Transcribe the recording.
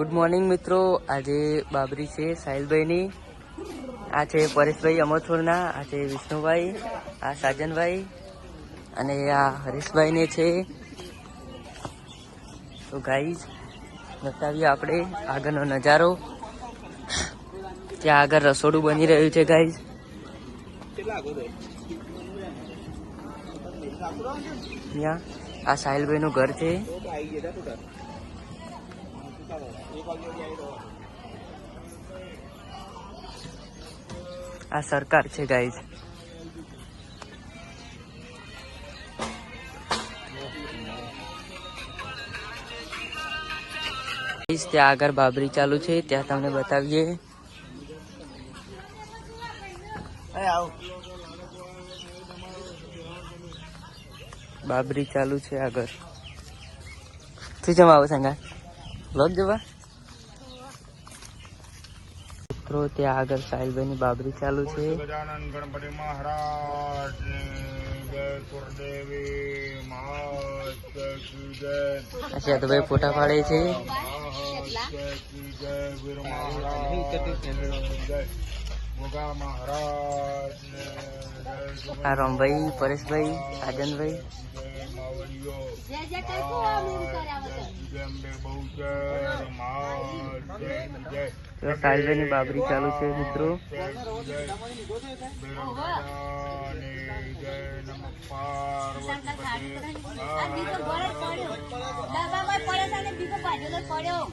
Good morning મિત્રો. આજે બાબરી છે સાહિલભાઈની. આ છે પરેશભાઈ અમરથોરના આ છે વિષ્ણુભાઈ, આ સાજનભાઈ, અને આ હરીશભાઈને છે. તો ગાઈઝ, બતાવીએ આપણે આગળનો નજારો. ત્યાં આગળ રસોડું બની રહ્યું છે, ગાઈઝ. આ સાહિલભાઈનું ઘર છે. આ સરકાર છે ગાઈઝ ત્યાં આગળ બાબરી ચાલુ છે ત્યાં તમને બતાવીએ. બાબરી ચાલુ છે આગળ. શું જમા આવો સંગા લોક જવા મિત્રો ત્યાં આગળ સાહિલભાઈ ની બાબરી ચાલુ છે. ગજાનન ગણપતિ જય આ સેતુભાઈ ફોટા પાડે છે. આ રામભાઈ પરેશભાઈ સાજનભાઈ જય માવડીઓ તો સાહિલભાઈ ની બાબરી ચાલુ છે મિત્રો. પડ્યો.